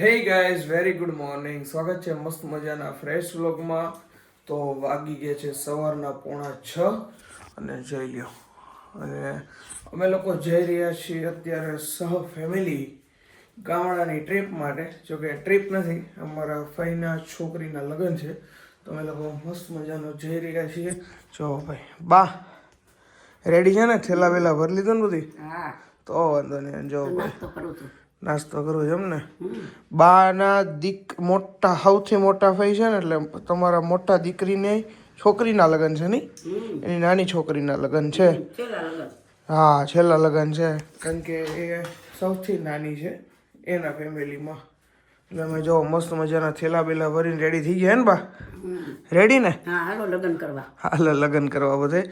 Hey guys very good morning સ્વાગત છે મસ્ત મજાના ફ્રેશ વ્લોગમાં તો વાગી ગયા છે સવારના પોણા છ અને જઈ લ્યો. અને અમે લોકો જઈ રહ્યા છીએ અત્યારે સહ ફેમિલી ગામડાની ટ્રીપ માટે. જો કે ટ્રીપ નથી અમારા ફઈના છોકરીના લગ્ન છે. તો અમે લોકો મસ્ત મજાનો જઈ રહ્યા છીએ. જો ભાઈ બા રેડી છે ને? થેલા વેલા ભરી લીધું ને બધી? તો વાંધો નહીં જો ભાઈ. નાસ્તો કરવો છે એમને બાના દીક મોટા સૌથી મોટા ભાઈ છે ને એટલે તમારા મોટા દીકરીને છોકરીના લગ્ન છે નહીં? એની નાની છોકરીના લગ્ન છે. હા છેલ્લા લગ્ન છે. કારણ કે એ સૌથી નાની છે એના ફેમિલીમાં. એટલે અમે જો મસ્ત મજાના થેલા બેલા ભરીને રેડી થઈ ગયા ને બા? રેડી ને? હાલો લગન કરવા. હાલ લગ્ન કરવા બધે.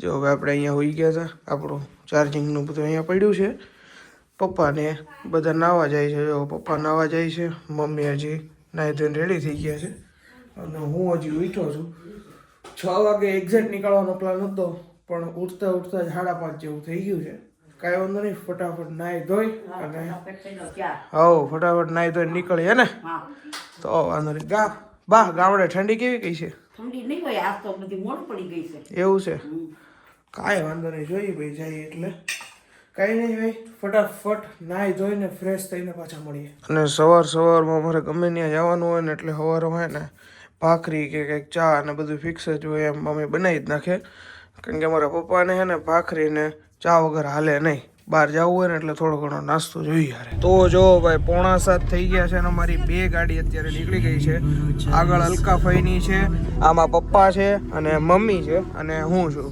જો હવે આપણે અહીંયા હોઈ ગયા હતા. આપણું ચાર્જિંગનું બધું અહીંયા પડ્યું છે. પપ્પાને બધા નાવા જાય છે. જો પપ્પા નાવા જાય છે મમ્મી હજી નાહી ધોઈને રેડી થઈ ગયા છે. અને હું હજી ઉઠ્યો છું. છ વાગે એક્ઝેક્ટ નીકળવાનો પ્લાન હતો પણ ઉઠતા ઉઠતા જ સાડા પાંચ જેવું થઈ ગયું છે. કાંઈ વાંધો નહીં ફટાફટ નાહી ધોઈ અને હવ ફટાફટ નાહી ધોઈને નીકળીએ ને? તો વાંધો નહીં. ગા બા ગામડે ઠંડી કેવી કઈ છે? ઠંડી નહીં હોય આજ તો બધી મોડ પડી ગઈ છે. એવું છે? કાંઈ વાંધો નહીં જોઈએ ભાઈ જાય એટલે. કાંઈ નહીં ભાઈ, ફટાફટ નાહી ધોઈને ફ્રેશ થઈને પાછા મળીએ. અને સવાર સવારમાં અમારે ગમે ત્યાં જવાનું હોય ને એટલે સવારમાં હોય ને ભાખરી કે કંઈક ચા અને બધું ફિક્સ જ હોય એમ મમ્મી બનાવી જ નાખે. કારણ કે અમારા પપ્પાને છે ને ભાખરી ને ચા વગર હાલે નહીં. બહાર જવું હોય ને એટલે થોડો ઘણો નાસ્તો જોઈએ તો જો ભાઈ, પોણા સાત થઈ ગયા છે અને અમારી બે ગાડી અત્યારે નીકળી ગઈ છે. આગળ અલકા ફઈની છે, આમાં પપ્પા છે અને મમ્મી છે અને હું છું.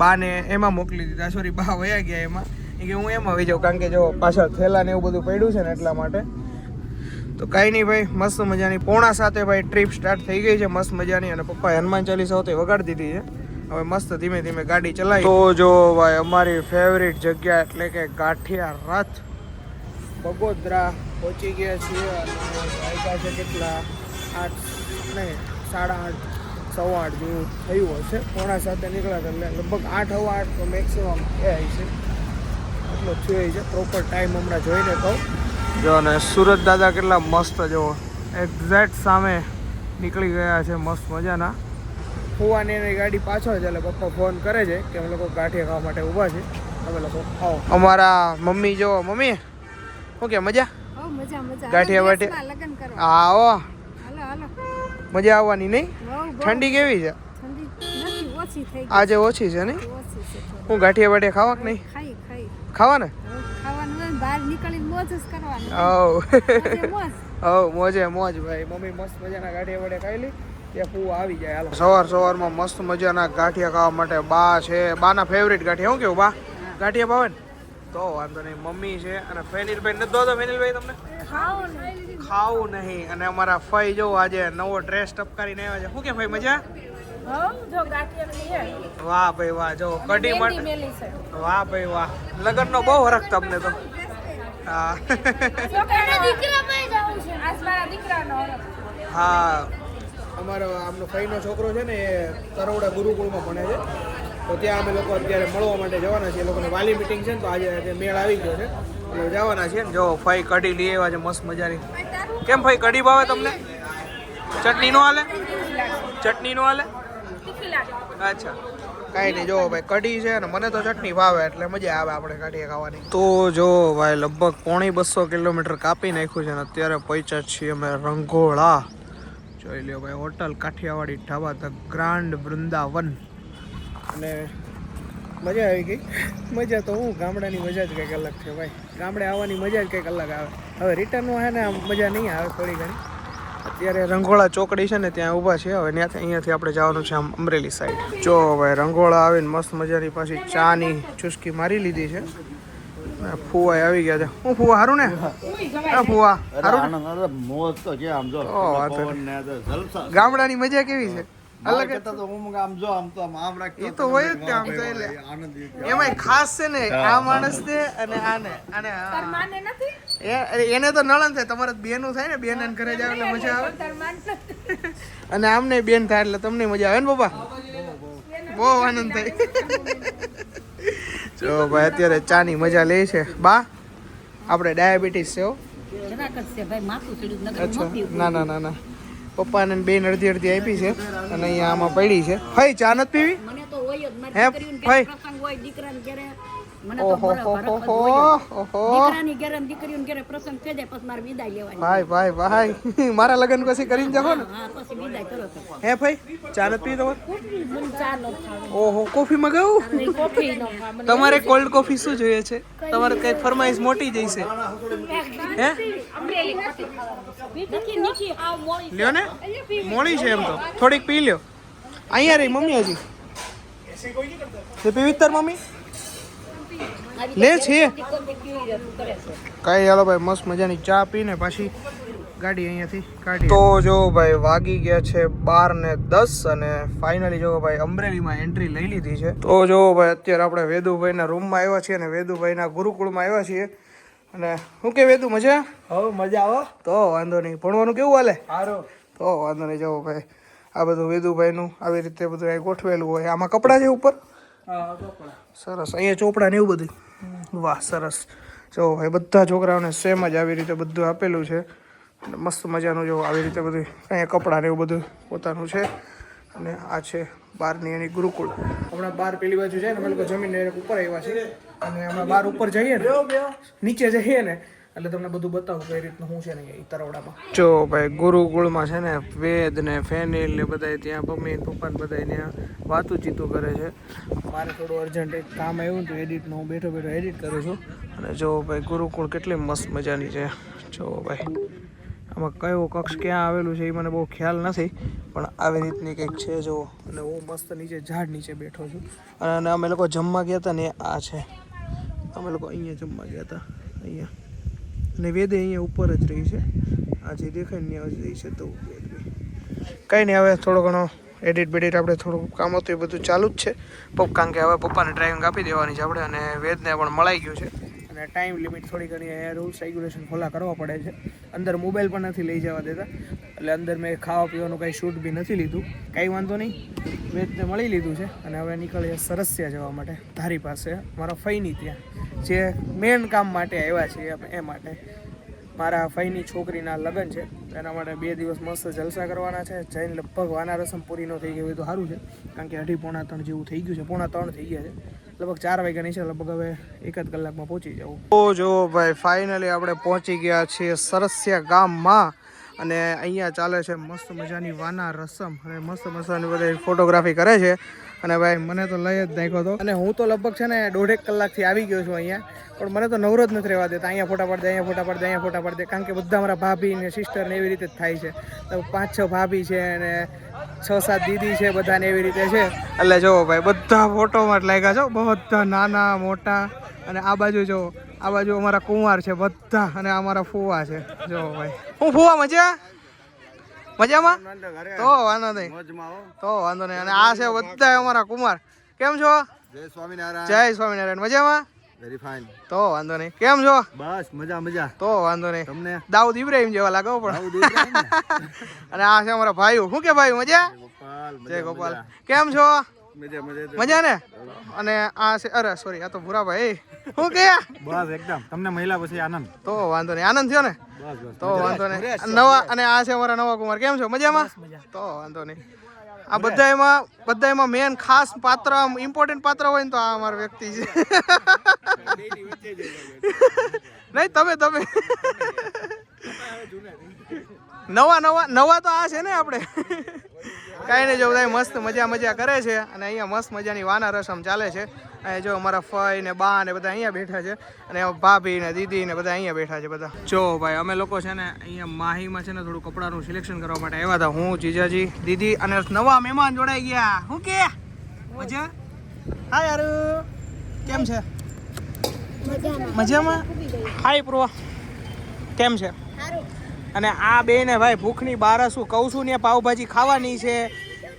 બાને એમાં મોકલી દીધા સોરી બા વયા ગયા એમાં. કે હું એમ આવી જાઉં કારણ કે જો પાછળ થેલા ને એવું બધું પડ્યું છે ને એટલા માટે. તો કાંઈ નહીં ભાઈ મસ્ત મજાની પોણા સાથે ભાઈ ટ્રીપ સ્ટાર્ટ થઈ ગઈ છે મસ્ત મજાની અને પપ્પાએ હનુમાન ચાલીસા હોતે વગાડી દીધી છે. હવે મસ્ત ધીમે ધીમે ગાડી ચલાવી. તો જો ભાઈ અમારી ફેવરિટ જગ્યા એટલે કે ગાંઠિયા રથ. બગોદરા પહોંચી ગયા છીએ અને વાગ્યા છે કેટલા આઠ નહીં સાડા આઠ સવા આઠ જેવું થયું હશે. પોણા સાથે નીકળ્યા એટલે લગભગ આઠ હવા આઠ તો મેક્સિમમ એ છે. એટલો થયો છે પ્રોપર ટાઈમ હમણાં જોઈને કહું. જો અને સુરત દાદા કેટલા મસ્ત જુઓ. એક્ઝેક્ટ સામે નીકળી ગયા છે મસ્ત મજાના. ફુવાની એની ગાડી પાછળ છે એટલે પપ્પા ફોન કરે છે કે અમે લોકો ગાંઠિયા ખાવા માટે ઊભા છે તમે લોકો આવો અમારા મમ્મી જો મમ્મી. શું કે મજા? મજા મજા. ગાંઠિયા હાલો હા આવો હાલો હાલો. મજા આવવાની નહીં? ઠંડી કેવી છે? ઠંડી નથી ઓછી થઈ ગઈ. આજે ઓછી છે નહીં ઓછી છે થોડી. હું ગાંઠિયા વાઠિયા ખાવા કે નહીં? ખાઈ ખાઈ ખાવા ખાવાનું બહાર નીકળીને મોજ જ કરવાની. ઓ મોજે મોજ. હવ મોજે મોજ ભાઈ. મમ્મી મસ્ત મજાના ગાંઠિયા વડે ખાઈ લી ફૂવા આવી જાય હાલો. સવાર સવારમાં મસ્ત મજાના ગાંઠિયા ખાવા માટે બા છે. બાના ફેવરિટ ગાંઠિયા. હું કેવું બા? ગાંઠિયા ભાવે ને? તો વાંધો નહીં. મમ્મી છે અને ફેનિલભાઈ નથી દો ફેનિલભાઈ તમને? ખાવું નહીં. અને અમારા ફઈ જો આજે નવો ડ્રેસ ટપકારીને આવ્યા છે. શું કે ભાઈ મજા? વાહ ભાઈ વાહ જો કઢી માટે વાહ ભાઈ વાહ લગ્નનો બહુ હરખ તમને તો. હા. હા. અમારો આમનો ફઈનો છોકરો છે ને એ તરોડા ગુરુકુળમાં ભણે છે. તો ત્યાં અમે લોકો અત્યારે મળવા માટે જવાના છીએ. એ લોકોની વાલી મિટિંગ છે ને તો આજે મેળ આવી ગયો છે. એટલે જવાના છીએ. ને જો ફઈ કઢી લઈ આવ્યા છે મસ્ત મજાની. કેમ ફઈ કઢી ભાવે તમને? ચટણી નો હાલે? ચટણી નો હાલે? અચ્છા. કાંઈ નહીં જો ભાઈ, કઢી છે ને મને તો ચટણી ભાવે એટલે મજા આવે આપણે કઢી ખાવાની. તો જો ભાઈ, લગભગ પોણી બસો કિલોમીટર કાપી નાખ્યું છે ને અત્યારે પહોંચ્યા છીએ અમે રંગોળા. જોઈ લ્યો ભાઈ, hotel Kathiyawadi dhaba, the grand Vrindavan. અને મજા આવી ગઈ. મજા તો હું, ગામડાની મજા જ કંઈક અલગ છે ભાઈ. ગામડે આવવાની મજા જ કંઈક અલગ આવે. હવે રિટર્નમાં હે ને મજા નહીં આવે થોડી ઘણી. અત્યારે રંગોળા ચોકડી છે ને ત્યાં ઊભા છે. હવે ત્યાંથી અહીંયાથી આપણે જવાનું છે આમ અમરેલી સાઈડ જો ભાઈ રંગોળા આવીને મસ્ત મજાની પાછી ચાની ચુસ્કી મારી લીધી છે. ફુવા આવી ગયા છે. હું ફુવા હારું ને? હા ફુવા હારું ગામડાની મજા કેવી છે? અલગ હતા તો હું આમ જો આમ તો આમ આમ રાખતો એ તો હોય જ આમ. આનંદ એમાંય ખાસ છે ને આ માણસ ને અને આને આને આ. એ- એને તો નળન થાય તમારે બેનું થાય ને બેન એને ઘરે જાવ એટલે મજા આવે. અને આમને બેન થાય એટલે તમને મજા આવે ને પપ્પા બહુ આનંદ થાય. જો ભાઈ અત્યારે ચાની મજા લે છે. બા આપણે ડાયાબિટીસ છે ના ના ના ના. પપ્પાને ને બેન અડધી અડધી આપી છે અને અહીંયા આમાં પડી છે ભાઈ ચા નથી પીવી હે, ભાઈ? ઘરે પ્રસંગ હોય દીકરાને ઘરે મને તો ઓહો ભરે- હો ભરત હો જ હો હોય જ. ઓહો. દીકરાની ઘરે ને દીકરીઓને ઘરે પ્રસંગ થઈ જાય પછી મારે વિદાય લેવાની. ભાઈ ભાઈ ભાઈ. મારા લગ્ન પછી કરીને જાઓ ને. હા પછી વિદાય કરો તો. હે ભાઈ ચા નથી તમારે? મને ચા ન ઓહો કોફી મગાવું? કોફી ન તમારે કોલ્ડ કોફી શું જોઈએ છે? તમારે કઈ ફરમાઈશ મોટી જઈશે હે? લ્યો ને. મોડી છે એમ તો. થોડીક પી લ્યો. અહીંયા રહી મમ્મી હજી. પીવી તાર મમ્મી? લે છે. કઈ હાલો ભાઈ મસ્ત મજાની ચા પીને પાછી ગાડી અહીંયાથી કાઢી તો જો ભાઈ વાગી ગયા છે બાર ને દસ અને ફાઇનલી જો ભાઈ અમરેલીમાં એન્ટ્રી લઈ લીધી છે. તો જો ભાઈ અત્યારે આપણે વેદુભાઈના રૂમમાં આવ્યા છીએ અને વેદુભાઈના ગુરુકુળમાં આવ્યા છીએ. અને શું કે વેદુ મજા? હવે મજા આવો તો વાંધો નહીં. ભણવાનું કેવું હાલે? સારું. તો વાંધો નહીં. જવો ભાઈ આ બધું વેદુભાઈનું આવી રીતે બધું ગોઠવેલું હોય. આમાં કપડાં છે ઉપર? સરસ. અહીંયા ચોપડા ને એવું બધું? વાહ, સરસ. જો ભાઈ, બધા છોકરાઓને સેમ જ આવી રીતે બધું આપેલું છે. અને મસ્ત મજાનું જો આવી રીતે બધું, અહીંયા કપડાં ને એવું બધું પોતાનું છે. અને આ છે બહારની એની ગુરુકુળ. હમણાં બહાર પેલી બાજુ જાય ને અમે લોકો જમીન ઉપર આવ્યા છે. અને હમણાં બહાર ઉપર જઈએ ને, નીચે જઈએ ને એટલે તમને બધું બતાવું કઈ રીતનું શું છે ને એ તરવડામાં. જો ભાઈ ગુરુકુળમાં છે ને વેદ ને ફેનિલ ને બધા ત્યાં મમ્મી પપ્પા ને બધા ત્યાં વાતું ચીતું કરે છે. મારે થોડું અર્જન્ટ એક કામ આવ્યું હતું એડિટનું હું બેઠો બેઠો એડિટ કરું છું. અને જો ભાઈ ગુરુકુળ કેટલી મસ્ત મજાની છે. જો ભાઈ આમાં કયો કક્ષ ક્યાં આવેલું છે એ મને બહુ ખ્યાલ નથી પણ આવી રીતની કંઈક છે જો. અને હું મસ્ત નીચે ઝાડ નીચે બેઠો છું. અને અમે લોકો જમવા ગયા હતા ને આ છે. અમે લોકો અહીંયા જમવા ગયા હતા અહીંયા. અને વેદે અહીંયા ઉપર જ રહી છે. આ જે દેખાય ને ત્યાં જ રહી છે તો કંઈ નહીં, હવે થોડો ઘણો એડિટ બેડિટ આપણે થોડું કામ હતું એ બધું ચાલુ જ છે. પપ્પા, કારણ કે હવે પપ્પાને ડ્રાઇવિંગ આપી દેવાની છે આપણે અને વેદને પણ મળાઈ ગયું છે. અને ટાઈમ લિમિટ થોડી ઘણી રૂલ્સ રેગ્યુલેશન ફોલા કરવા પડે છે. અંદર મોબાઈલ પણ નથી લઈ જવા દેતા. એટલે અંદર મેં ખાવા પીવાનું કાંઈ શૂટ બી નથી લીધું. કાંઈ વાંધો નહીં. વેદને મળી લીધું છે. અને હવે નીકળીએ સરસિયા જવા માટે, ધારી પાસે. મારા ફઈની ત્યાં. જે મેન કામ માટે આવ્યા છીએ એ માટે. મારા ફઈની છોકરીના લગ્ન છે. એના માટે બે દિવસ મસ્ત જલસા કરવાના છે. જઈને લગભગ વાના રસમ પૂરી ન થઈ ગઈ હોય તો સારું છે. કારણ કે અઢી પોણા ત્રણ જેવું થઈ ગયું છે. પોણા ત્રણ થઈ ગયા છે. લગભગ ચાર વાગ્યાની છે લગભગ હવે એક જ કલાકમાં પહોંચી જવું. તો જો ભાઈ ફાઇનલી આપણે પહોંચી ગયા છીએ સરસિયા ગામમાં. અને અહીંયા ચાલે છે મસ્ત મજાની વાના રસમ. અને મસ્ત મજાની બધી ફોટોગ્રાફી કરે છે. અને ભાઈ, મને તો લઈ જ નાખ્યો હતો. અને હું તો લગભગ છે ને દોઢેક કલાકથી આવી ગયો છું અહીંયા. પણ મને તો નવરો જ નથી રહેવા દેતા. અહીંયા ફોટા પાડ અહીંયા ફોટા પાડ અહીંયા ફોટા પાડ દે. કારણ કે બધા મારા ભાભી ને સિસ્ટર ને એવી રીતે જ થાય છે. પાંચ, છ ભાભી છે અને છ, સાત દીદી છે બધાને એવી રીતે છે. એટલે જો ભાઈ, બધા ફોટોમાં જ લાગ્યા છો બધા નાના, મોટા. અને આ બાજુ જો આ બાજુ અમારા કુંવાર છે બધા અને અમારા ફુવા છે. જો ભાઈ. હું ફુવા મજા? મજામાં? તો વાંધો નહીં. તો વાંધો નહીં. અને આ છે બધા અમારા કુમાર કેમ છો? જય સ્વામિનારાયણ. જય સ્વામિનારાયણ. મજામાં? વેરી ફાઇન તો વાંધો નહીં. કેમ છો? બસ મજા મજા. તો વાંધો નહીં. તમને? દાઉદ ઇબ્રાહિમ જેવા લાગો પણ? અને આ છે અમારા ભાઈઓ. શું કે ભાઈ મજા? જય ગોપાલ કેમ છો? મજા મજા મજા ને અને આ છે અરે સોરી આ તો ભૂરાભાઈ શું કે બસ એકદમ. તમને મહિલા પછી આનંદ. તો વાંધો નહીં. આનંદ થયો ને? તો વાંધો નહીં. નવા અને આ છે અમારા નવા કુમાર. કેમ છો? મજામાં? તો વાંધો નહીં. આ બધા એમાં બધા એમાં મેન ખાસ પાત્ર ઇમ્પોર્ટન્ટ પાત્ર હોય ને તો આ અમારો વ્યક્તિ છે. નહીં તમે તમે. નવા નવા નવા તો આ છે ને આપણે. કાંઈ નહીં જો બધા મસ્ત મજા મજા કરે છે અને અહીંયા મસ્ત મજાની વાના રસમ ચાલે છે. અહીંયા જો અમારા ફઈ ને બા ને બધા અહીંયા બેઠા છે અને ભાભી ને દીદી ને બધા અહીંયા બેઠા છે બધા. જો ભાઈ અમે લોકો છે ને અહીંયા માહીમાં છે ને થોડું કપડાનું સિલેક્શન કરવા માટે આવ્યા હતા. હું જીજાજી દીદી અને નવા મહેમાન જોડાઈ ગયા. હું કે? મજા? હા યાર કેમ છે? મજામાં. હાય પ્રો કેમ છે? અને આ બે ને ભાઈ ભૂખની બારા શું કહું છું ને, પાઉભાજી ખાવાની છે.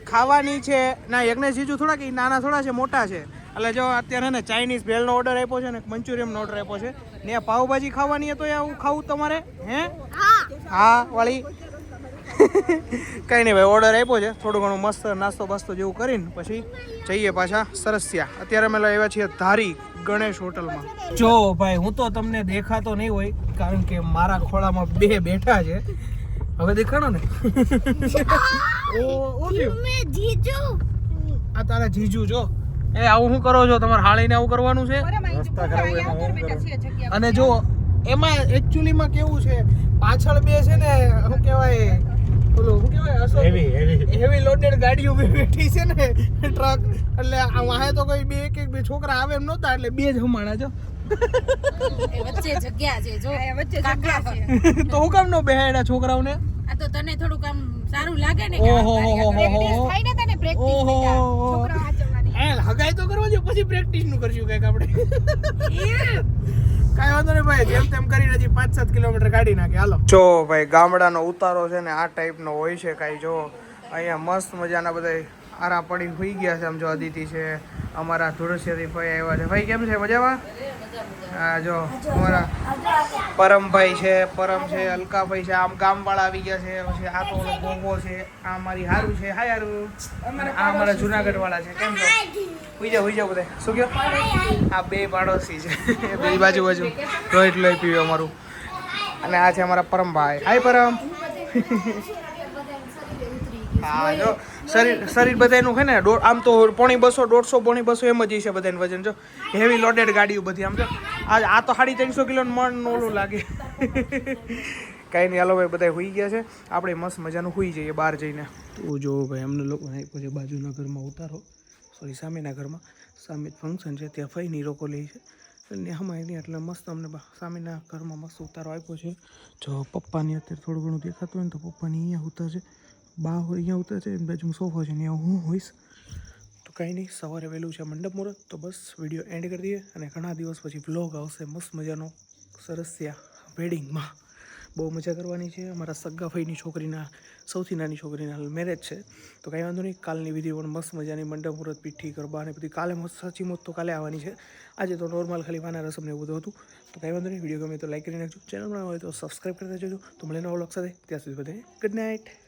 ખાવાની છે. ના, યજ્ઞેશ જીજુ થોડા કે નાના થોડા છે, મોટા છે. એટલે જો અત્યારે ને ચાઇનીઝ ભેલનો ઓર્ડર આપ્યો છે ને મંચુરિયનનો ઓર્ડર આપ્યો છે. ને પાઉભાજી ખાવાની હોય તો આવું ખાવું તમારે, હે? હા, વાળી. કંઈ નહીં ભાઈ ઓર્ડર આપ્યો છે. થોડું ઘણું મસ્ત નાસ્તો બાસ્તો જેવું કરીને પછી જઈએ પાછા સરસિયા. અત્યારે અમે લઈ આવ્યા છીએ ધારી. ગણેશ હોટલમાં. જો ભાઈ હું તો તમને દેખાતો નહીં હોય કારણ કે મારા ખોળામાં બે બેઠા છે. હવે દેખાણો ને? ઓ ઓ થયું. આ તારા જીજુ જો. એ આવું શું કરો છો? તમારે હાળીને આવું કરવાનું છે? અને જો એમાં એકચ્યુઅલીમાં કેવું છે? પાછળ બે છે ને શું કહેવાય? ઓલું શું કહેવાય Ashok heavy heavy heavy loaded ગાડી ઊભી બેઠી છે ને ટ્રક એટલે આ વાહે તો કોઈ બે એક એક બે છોકરા આવે એમ નહોતા એટલે બે જ હમાણા જો. વચ્ચે જગ્યા છે જો. વચ્ચે જગ્યા છે. તો હું કામ નો બેહાડ્યા છોકરાઓને? આ તો તને થોડુંક આમ સારું લાગે ને ઓહો હો હો હો હો થાય ને તને પ્રેક્ટિસ છોકરા વાંચવાની એ હગાઈ તો કરવા જો પછી પ્રેક્ટિસનું કરશું કંઈક આપણે. કાંઈ વાંધો નહીં ભાઈ, જેમ તેમ કરીને હજી પાંચ સાત કિલોમીટર કાઢી નાખે. હાલો. જો ભાઈ ગામડાનો ઉતારો છે ને, આ ટાઈપનો હોય છે કાંઈ, જો. અહીંયા મસ્ત મજાના બધા આરા પડી હોઈ ગયા છે, આમ જો અદિતિ છે, અમારા ધુળસિયાથી ભાઈ આવ્યા છે. ભાઈ, કેમ છે? મજામાં? હા, જો, અમારા પરમભાઈ છે, પરમ છે, અલકાભાઈ છે, આમ ગામવાળા આવી ગયા છે, પછી આ તો ગોગો છે, આ મારી હારું છે. હાય, હારું. આ અમારા જુનાગઢ વાળા છે. કેમ છો? હોઈ જાઓ, હુઈ જાઓ બધા. શું કહો? આ બે પાડોશી છે. બે બાજુ બાજુ. રોહિત લોહી પીવે અમારું. અને આ છે અમારા પરમભાઈ. હાય, પરમ. હા, જો. શરીર શરીર બધાનું છે ને આમ તો પોણી બસો, દોઢસો પોણી બસો એમ જ છે બધાનું વજન, જો. હેવી લોડેડ ગાડીઓ બધી, આમ જો. આ આ તો સાડી ત્રણસો કિલો મણ ઓલું લાગે. કાંઈ નહીં, હાલો ભાઈ બધા હોઈ ગયા છે. આપણે મસ્ત મજાનું હોઈ જઈએ બહાર જઈને. તો જો ભાઈ, અમને લોકોને આપ્યો છે બાજુના ઘરમાં ઉતારો. સોરી સામેના ઘરમાં. સામે ફંક્શન છે, ત્યાં ફઈની રોકો લે છે. એટલે હમાય એની એટલે મસ્ત અમને સામેના ઘરમાં મસ્ત ઉતારો આપ્યો છે. જો પપ્પાની અત્યારે થોડું ઘણું દેખાતું હોય ને, તો પપ્પાની અહીંયા ઉતર છે બા હોય અહીંયા ઉતર છે, એની બાજુમાં સોફો છે ને અહીંયા હું હોઈશ. તો કાંઈ નહીં, સવારે વહેલું છે મંડપ મુહૂર્ત. તો બસ, વીડિયો એન્ડ કરી દઈએ અને ઘણા દિવસ પછી વ્લોગ આવશે મસ્ત મજાનો સરસિયા વેડિંગમાં બહુ મજા કરવાની છે. અમારા સગ્ગા ભાઈની છોકરીના, સૌથી નાની છોકરીના મેરેજ છે. તો કાંઈ વાંધો નહીં, કાલની વિધિ પણ મસ્ત મજાની મંડપ મુહૂર્ત, પીઠી, ગરબા અને બધી કાલે મસ્ત, સાચી મોત તો કાલે આવવાની છે. આજે તો નોર્મલ ખાલી વાના રસમ ને એવું બધું હતું. તો કાંઈ વાંધો નહીં, વીડિયો ગમે તો લાઈક કરી નાખજો. ચેનલ હોય તો સબસ્ક્રાઈબ કરી દેજો. તો મળે નવો વ્લોગ સાથે. ત્યાં સુધી બધાને ગુડ નાઇટ